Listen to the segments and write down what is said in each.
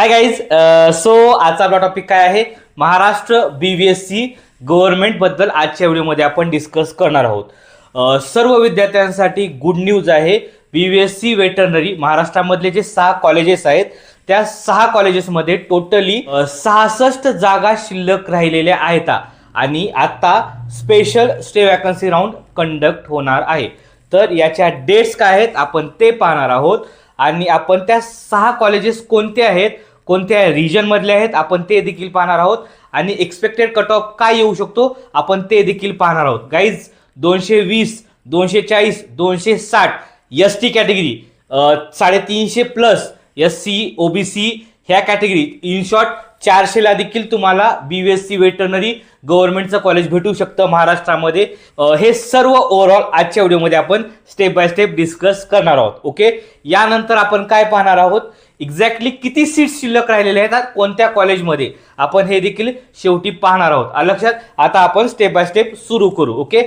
Hi guys so आजचा आपला topic काय आहे? Maharashtra B V S C गव्हर्नमेंटबद्दल आजच्या व्हिडिओमध्ये आपण डिस्कस करणार आहोत. Uh, सर्व विद्यार्थ्यांसाठी गुड न्यूज आहे. B V S C veterinary महाराष्ट्रामधले जे सहा कॉलेजेस आहेत त्या सहा कॉलेजेसमध्ये टोटली uh, सहासष्ट जागा शिल्लक राहिलेल्या आहेत. आणि आता special stay vacancy round conduct होणार आहे. तर याच्या डेट्स काय आहेत आपण ते पाहणार आहोत. आणि आपण त्या सहा कॉलेजेस कोणते आहेत कोणत्या रिजनमधले आहेत आपण ते देखील पाहणार आहोत. आणि एक्सपेक्टेड कट ऑफ काय येऊ शकतो आपण ते देखील पाहणार आहोत. गाईज दोनशे वीस दोनशे चाळीस दोनशे साठ एस टी कॅटेगरी साडेतीनशे प्लस एस सी ओबीसी ह्या कॅटेगरीत इन शॉर्ट चारशेला देखील तुम्हाला B B S C veterinary गव्हर्नमेंटचं college भेटू शकतं महाराष्ट्रामध्ये. हे सर्व ओव्हरऑल आजच्या व्हिडिओमध्ये आपण स्टेप बाय स्टेप डिस्कस करणार आहोत. ओके यानंतर आपण काय पाहणार आहोत? एक्झॅक्टली किती सीट्स शिल्लक राहिलेल्या आहेत कोणत्या कॉलेजमध्ये आपण हे देखील शेवटी पाहणार आहोत. लक्षात आता आपण स्टेप बाय स्टेप सुरू करू ओके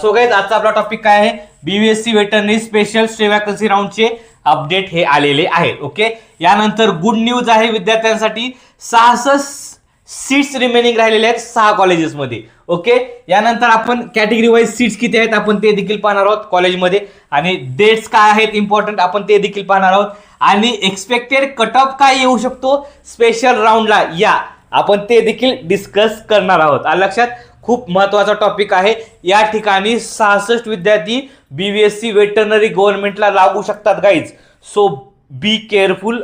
सो गाईज आजचा आपला टॉपिक काय आहे? B V S C veterinary special stay vacancy राऊंडचे update हे आलेले आहेत ओके यानंतर गुड न्यूज आहे विद्यार्थ्यांसाठी. सहासष्ट सीट्स रिमेनिंग राहिलेले आहेत सहा कॉलेजेसमध्ये ओके यानंतर आपण कॅटेगरी वाईज सीट्स किती आहेत आपण ते देखील पाहणार आहोत कॉलेजमध्ये आणि डेट्स काय आहेत इम्पॉर्टंट आपण ते देखील पाहणार आहोत. आणि एक्सपेक्टेड कट ऑफ काय येऊ शकतो? स्पेशल राऊंडला या. आपण ते देखील डिस्कस करणार आहोत. आलं लक्षात? खूप महत्त्वाचा टॉपिक आहे. या ठिकाणी सहासष्ट विद्यार्थी B V S C veterinary गव्हर्नमेंटला लागू शकतात गाईज सो बी केअरफुल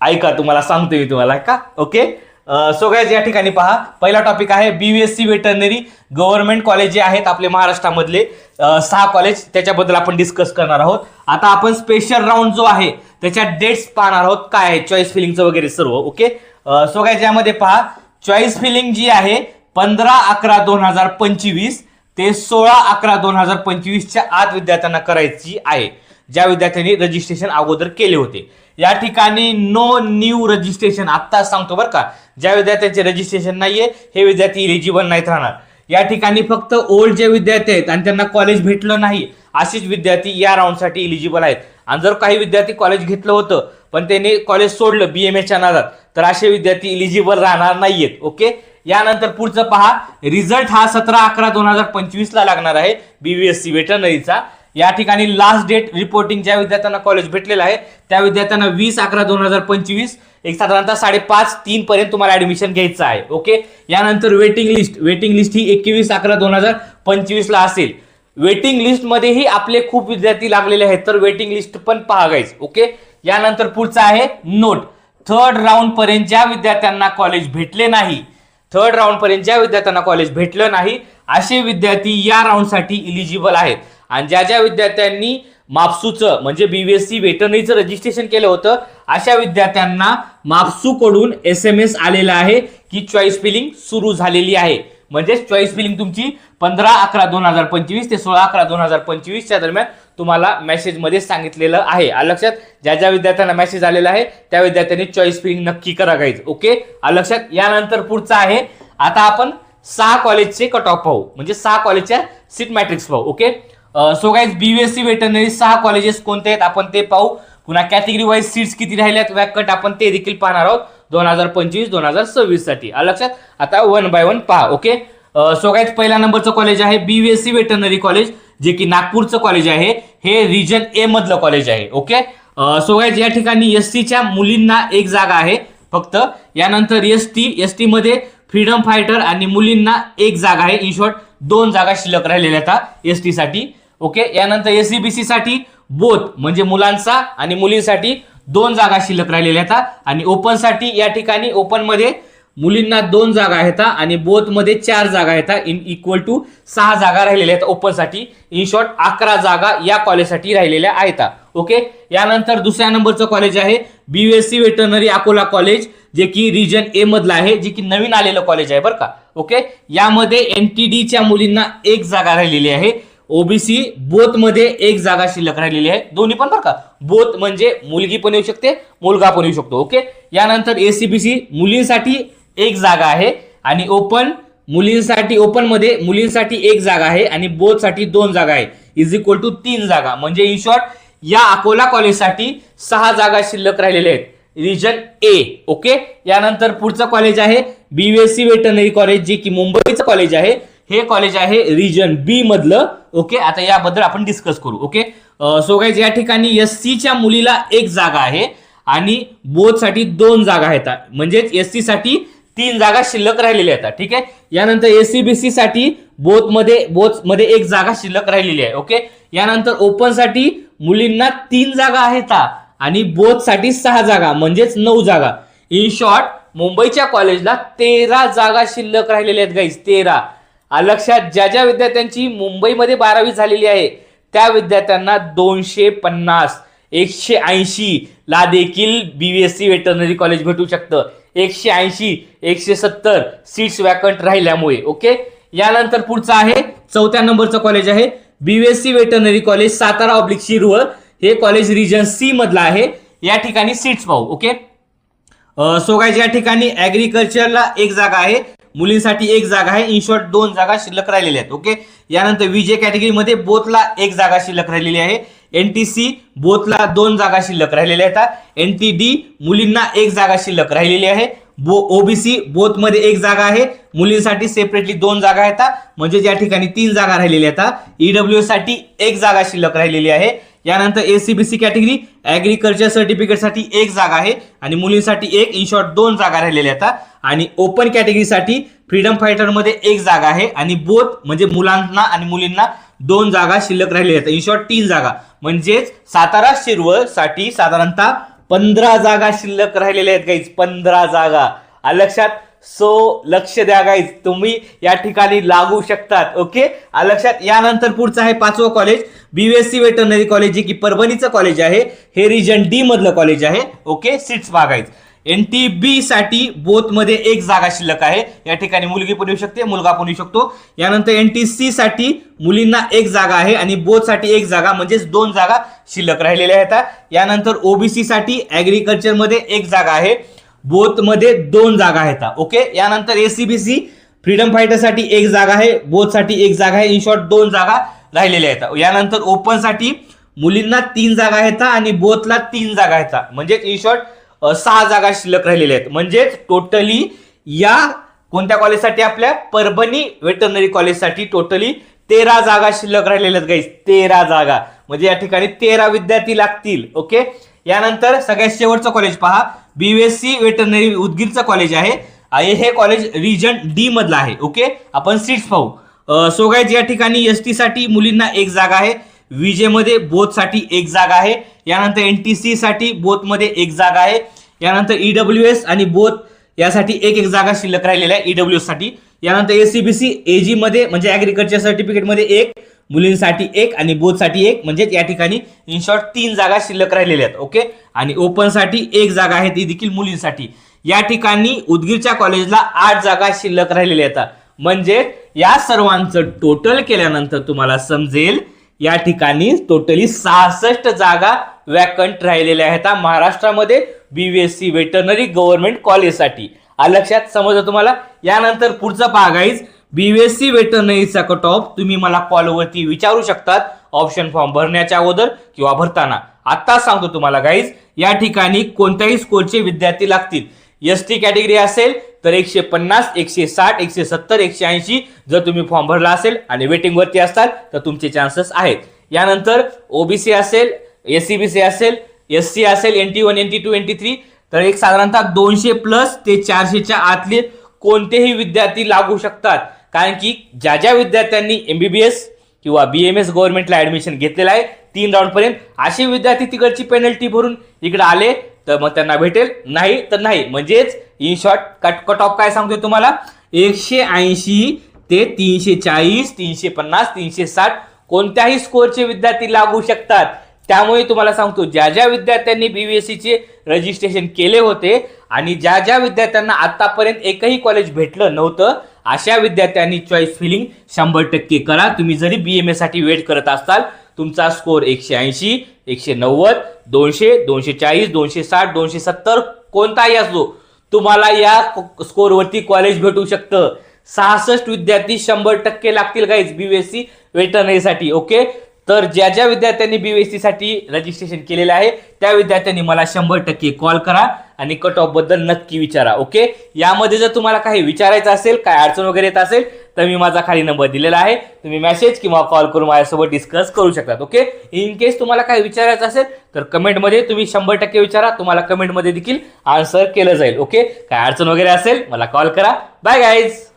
ऐका तुम्हाला सांगतो मी तुम्हाला का ओके सो गायज या ठिकाणी पहा. पहिला टॉपिक आहे B S C veterinary government college जे आहेत आपले महाराष्ट्रामधले सहा कॉलेज त्याच्याबद्दल आपण डिस्कस करणार आहोत. आता आपण स्पेशल राऊंड जो आहे त्याच्या डेट्स पाहणार आहोत. काय आहे? चॉईस फिलिंगचं वगैरे सर्व ओके सो गायज यामध्ये पहा. चॉईस फिलिंग जी आहे पंधरा अकरा दोन हजार पंचवीस ते सोळा अकरा दोन हजार पंचवीसच्या आत विद्यार्थ्यांना करायची आहे. ज्या विद्यार्थ्यांनी रजिस्ट्रेशन अगोदर केले होते. या ठिकाणी नो न्यू रजिस्ट्रेशन आत्ताच सांगतो बरं का. ज्या विद्यार्थ्यांचे रजिस्ट्रेशन नाहीये हे विद्यार्थी इलिजिबल नाहीत राहणार. या ठिकाणी फक्त ओल्ड जे विद्यार्थी आहेत आणि त्यांना कॉलेज भेटलं नाही असेच विद्यार्थी या राऊंडसाठी इलिजिबल आहेत. आणि जर काही विद्यार्थी कॉलेज घेतलं होतं पण त्यांनी कॉलेज सोडलं बी एम एच्या नादात तर असे विद्यार्थी इलिजिबल राहणार नाहीयेत. ओके? यानंतर पुढचं पहा. रिझल्ट हा सतरा अकरा दोन हजार पंचवीसला लागणार आहे. बीबीएससी वेटरनरीचा या ठिकाणी लास्ट डेट रिपोर्टिंग ज्या विद्यार्थ्यांना कॉलेज भेटलेलं आहे त्या विद्यार्थ्यांना वीस अकरा दोन हजार पंचवीस एक साधारणतः साडेपाच तीन पर्यंत तुम्हाला ऍडमिशन घ्यायचं आहे ओके यानंतर वेटिंग लिस्ट वेटिंग लिस्ट ही एकवीस अकरा दोन हजार पंचवीस ला असेल. वेटिंग लिस्ट मध्येही आपले खूप विद्यार्थी लागलेले आहेत तर वेटिंग लिस्ट पण पहा ओके यानंतर पुढचं आहे नोट थर्ड राऊंड पर्यंत ज्या विद्यार्थ्यांना कॉलेज भेटले नाही थर्ड राऊंड पर्यंत ज्या विद्यार्थ्यांना कॉलेज भेटलं नाही असे विद्यार्थी या राऊंडसाठी इलिजिबल आहेत. आणि ज्या ज्या विद्यार्थ्यांनी मापसूचं म्हणजे बीबीएससी वेटरनरीचं रजिस्ट्रेशन केलं होतं अशा विद्यार्थ्यांना मापसूकडून एस एम एस आलेला आहे की चॉईस फिलिंग सुरू झालेली आहे. म्हणजेच चॉईस फिलिंग तुमची पंधरा अकरा दोन हजार पंचवीस ते सोळा अकरा दोन हजार पंचवीसच्या दरम्यान तुम्हाला मेसेजमध्ये सांगितलेलं आहे. अलक्षात लक्षात? ज्या ज्या विद्यार्थ्यांना मेसेज आलेला आहे त्या विद्यार्थ्यांनी चॉईस फिलिंग नक्की करा ओके अलक्षात लक्षात? यानंतर पुढचं आहे. आता आपण सहा कॉलेजचे कट ऑफ पाहू. म्हणजे सहा कॉलेजच्या सीट मॅट्रिक्स पाहू. Okay so guys BBSC veterinary सहा कॉलेजेस कोणते आहेत आपण ते पाहू. पुन्हा कॅटेगरी वाईज सीट्स किती राहिल्यात वॅकट आपण ते देखील पाहणार आहोत. दोन हजार पंचवीस दोन हजार सव्वीससाठी. लक्षात? आता वन बाय वन पहा ओके सो गाईज पहिल्या नंबरचं कॉलेज आहे बीबीएससी वेटनरी कॉलेज जे की नागपूरचं कॉलेज आहे. हे रिजन ए मधलं कॉलेज आहे ओके सो गाईज या ठिकाणी एस टीच्या मुलींना एक जागा आहे फक्त. यानंतर एस टी एस टीमध्ये फ्रीडम फायटर आणि मुलींना एक जागा आहे. इन शॉर्ट दोन जागा शिल्लक राहिलेल्या आहेत एस टीसाठी ओके? यानंतर एससीबीसी साठी बोथ म्हणजे मुलांचा आणि मुलींसाठी दोन जागा शिल्लक राहिलेल्या आहेत आणि ओपनसाठी या ठिकाणी ओपनमध्ये मुलींना दोन जागा आहेत आणि बोथमध्ये चार जागा आहेत इन इक्वल टू सहा जागा राहिलेल्या आहेत ओपनसाठी इन शॉर्ट अकरा जागा या कॉलेजसाठी राहिलेल्या आहेत ओके? यानंतर दुसऱ्या नंबरचं कॉलेज आहे बीएससी वेटरनरी अकोला कॉलेज जे की रिजन ए मधलं आहे जे की नवीन आलेलं कॉलेज आहे बरं का. ओके? यामध्ये एन टी डीच्या मुलींना एक जागा राहिलेली आहे. ओबीसी बोथमध्ये एक जागा शिल्लक राहिलेली आहे. दोन्ही पण बरं का? बोथ म्हणजे मुलगी पण येऊ शकते मुलगा पण येऊ शकतो ओके? यानंतर एसीबीसी मुलींसाठी एक जागा आहे आणि ओपन मुलींसाठी ओपनमध्ये मुलींसाठी एक जागा आहे आणि बोथसाठी दोन जागा आहे. इज इक्वल टू तीन जागा. म्हणजे इन शॉर्ट या अकोला कॉलेजसाठी सहा जागा शिल्लक राहिलेल्या आहेत. Region A okay? यानंतर पुढचं कॉलेज आहे बीवीएससी वेटनरी कॉलेज जे की मुंबईचं कॉलेज आहे. हे कॉलेज आहे रिजन बी मधलं. ओके आता याबद्दल आपण डिस्कस करू. ओके सो गाईज या ठिकाणी एस सीच्या मुलीला एक जागा आहे आणि बोधसाठी दोन जागा आहेत. म्हणजेच एस सीसाठी तीन जागा शिल्लक राहिलेल्या आहेत. ठीक आहे? यानंतर एससीबीसी साठी बोथमध्ये बोथमध्ये बोथमध्ये एक जागा शिल्लक राहिलेली आहे. ओके यानंतर ओपनसाठी मुलींना तीन जागा आहेत आणि बोथसाठी सहा जागा म्हणजेच नऊ जागा. इन शॉर्ट मुंबईच्या कॉलेजला तेरा जागा शिल्लक राहिलेल्या आहेत गाईज तेरा. लक्षात ज्या ज्या विद्यार्थ्यांची मुंबईमध्ये बारावी झालेली आहे त्या विद्यार्थ्यांना दोनशे पन्नास एकशे ऐंशी ला देखील B S C veterinary college भेटू शकतं. एकशे ऐंशी एकशे सत्तर सीट्स वॅकंट राहिल्यामुळे ओके यानंतर पुढचं आहे चौथ्या नंबरचं कॉलेज आहे BVSC veterinary college Satara oblique Shirwal हे कॉलेज रिजन सी मधलं आहे. या ठिकाणी सीट्स पाहू ओके सो ठिकाणी ऍग्रिकल्चरला एक जागा आहे. मुलींसाठी एक जागा आहे. इन शॉर्ट दोन जागा शिल्लक राहिलेल्या आहेत. ओके यानंतर विजय कॅटेगरीमध्ये बोथला एक जागा शिल्लक राहिलेली आहे. एन टी सी बोथला दोन जागा शिल्लक राहिलेल्या आहेत. एन टी डी मुलींना एक जागा शिल्लक राहिलेली आहे. बो ओबीसी बोथमध्ये एक जागा आहे. मुलींसाठी सेपरेटली दोन जागा आहेत. म्हणजे ज्या ठिकाणी तीन जागा राहिलेल्या आहेत. ईडब्ल्यू साठी एक जागा शिल्लक राहिलेली आहे. यानंतर A C B C category agriculture सर्टिफिकेटसाठी एक जागा आहे आणि मुलींसाठी एक इन शॉर्ट दोन जागा राहिलेल्या आता आणि ओपन कॅटेगरीसाठी फ्रीडम फायटरमध्ये एक जागा आहे आणि बोथ म्हणजे मुलांना आणि मुलींना दोन जागा शिल्लक राहिलेल्या आहेत. इन शॉर्ट तीन जागा. म्हणजेच सातारा शिरवळसाठी साधारणतः पंधरा जागा शिल्लक राहिलेल्या आहेत काहीच पंधरा जागा. लक्षात? सो लक्ष द्या गाईज तुम्ही या ठिकाणी लागू शकतात ओके लक्षात यानंतर पुढचं आहे पाचवं कॉलेज बीवीएससी वेटरनरी कॉलेज जे की परभणीचं कॉलेज आहे. हे रिजन डी मधलं कॉलेज आहे ओके सीट्स बागायच एन टी बी साठी बोथमध्ये एक जागा शिल्लक आहे. या ठिकाणी मुलगी पण येऊ शकते मुलगा पण येऊ शकतो. यानंतर एन टी सी साठी मुलींना एक जागा आहे आणि बोथसाठी एक जागा म्हणजेच दोन जागा शिल्लक राहिलेल्या आहेत. यानंतर ओबीसी साठी ऍग्रिकल्चरमध्ये एक जागा आहे. बोथमध्ये दोन जागा आहेत. ओके यानंतर एसीबीसी फ्रीडम फायटरसाठी एक जागा आहे. बोथसाठी एक जागा आहे. इन शॉर्ट दोन जागा राहिलेल्या आहेत. यानंतर ओपनसाठी मुलींना तीन जागा आहेत आणि बोथला तीन जागा आहेत. म्हणजेच इन शॉर्ट सहा जागा शिल्लक राहिलेल्या आहेत. म्हणजेच टोटली या कोणत्या कॉलेजसाठी आपल्या? परभणी वेटरनरी कॉलेजसाठी टोटली तेरा जागा शिल्लक राहिलेल्या आहेत गाईस तेरा जागा. म्हणजे या ठिकाणी तेरा विद्यार्थी लागतील. ओके यानंतर सगळ्यात शेवटचं कॉलेज पहा. बीएससी वेटरनरी उदगीरचं कॉलेज आहे. हे कॉलेज रिजन डी मधलं आहे. ओके आपण सीट्स पाहू. सो गाईज या ठिकाणी एससाठी मुलींना एक जागा आहे. विजेमध्ये बोथसाठी एक जागा आहे. यानंतर एन टी सीसाठी साठी एक जागा आहे. यानंतर ईडब्ल्यू एस आणि बोथ यासाठी एक एक जागा शिल्लक राहिलेल्या आहे ईडब्ल्यू एससाठी. यानंतर एसीबीसी एजी मध्ये म्हणजे ऍग्रिकल्चर सर्टिफिकेटमध्ये एक मुलींसाठी एक आणि बोथसाठी एक. म्हणजे या ठिकाणी इन शॉर्ट तीन जागा शिल्लक राहिलेल्या आहेत ओके आणि ओपनसाठी एक जागा आहे ती देखील मुलींसाठी. या ठिकाणी उदगीरच्या कॉलेजला आठ जागा शिल्लक राहिलेल्या आहेत. म्हणजे या सर्वांचं टोटल केल्यानंतर तुम्हाला समजेल या ठिकाणी टोटली सहासष्ट जागा वॅकंट राहिलेल्या आहेत. महाराष्ट्रामध्ये बीबीएससी व्हेटरनरी गव्हर्नमेंट कॉलेजसाठी आ लक्षात समजलं तुम्हाला? यानंतर पुढचा भाग आहे बीव्हीएससी वेटरनरीचा कट ऑफ तुम्ही मला कॉलवरती विचारू शकतात. ऑप्शन फॉर्म भरण्याच्या अगोदर किंवा भरताना. आता सांगतो तुम्हाला गाईज या ठिकाणी कोणत्याही स्कोरचे विद्यार्थी लागतील. एस टी कॅटेगरी असेल तर एकशे पन्नास एकशे साठ एकशे सत्तर एकशे ऐंशी जर तुम्ही फॉर्म भरला असेल आणि वेटिंगवरती असाल तर तुमचे चान्सेस आहेत. यानंतर ओबीसी असेल एस सी बी सी असेल एस सी असेल N T one N T two N T three तर एक साधारणतः दोनशे प्लस ते चारशेच्या आतले कोणतेही विद्यार्थी लागू शकतात. कारण की ज्या ज्या विद्यार्थ्यांनी एमबीबीएस किंवा बी एम एस गव्हर्नमेंटला ॲडमिशन घेतलेलं आहे तीन राऊंडपर्यंत असे विद्यार्थी तिकडची पेनल्टी भरून इकडे आले तर मग त्यांना भेटेल. नाही तर नाही. म्हणजेच in short cut cut off काय सांगतोय तुम्हाला? एकशे ऐंशी ते तीनशे चाळीस तीनशे पन्नास तीनशे साठ कोणत्याही स्कोरचे विद्यार्थी लागू शकतात. त्यामुळे तुम्हाला सांगतो ज्या ज्या विद्यार्थ्यांनी बी BVSC चे रजिस्ट्रेशन केले होते आणि ज्या ज्या विद्यार्थ्यांना आतापर्यंत एकही कॉलेज भेटलं नव्हतं अशा विद्यार्थ्यांनी चॉईस फिलिंग शंभर टक्के करा. तुम्ही जरी बी एम एसाठी वेट करत असाल तुमचा स्कोर एकशे ऐंशी एकशे नव्वद दोनशे दोनशे चाळीस दोनशे साठ दोनशे सत्तर कोणताही असो तुम्हाला या स्कोरवरती कॉलेज भेटू शकतं. सहासष्ट विद्यार्थी शंभर टक्के लागतील गाईज बीएससी वेटरनरीसाठी ओके तर ज्या ज्या विद्यार्थ्यांनी बीएससी साठी रजिस्ट्रेशन केलेलं आहे त्या विद्यार्थ्यांनी मला शंभर टक्के कॉल करा आणि कट ऑफबद्दल नक्की विचारा ओके यामध्ये जर तुम्हाला काही विचारायचं असेल काय अडचण वगैरे येत असेल तर मी माझा खाली नंबर दिलेला आहे. तुम्ही मेसेज किंवा कॉल करून माझ्यासोबत डिस्कस करू शकतात ओके इन केस तुम्हाला काही विचारायचं असेल तर कमेंटमध्ये तुम्ही शंभर टक्के विचारा तुम्हाला कमेंटमध्ये देखील आन्सर केलं जाईल ओके काय अडचण वगैरे असेल मला कॉल करा. Bye guys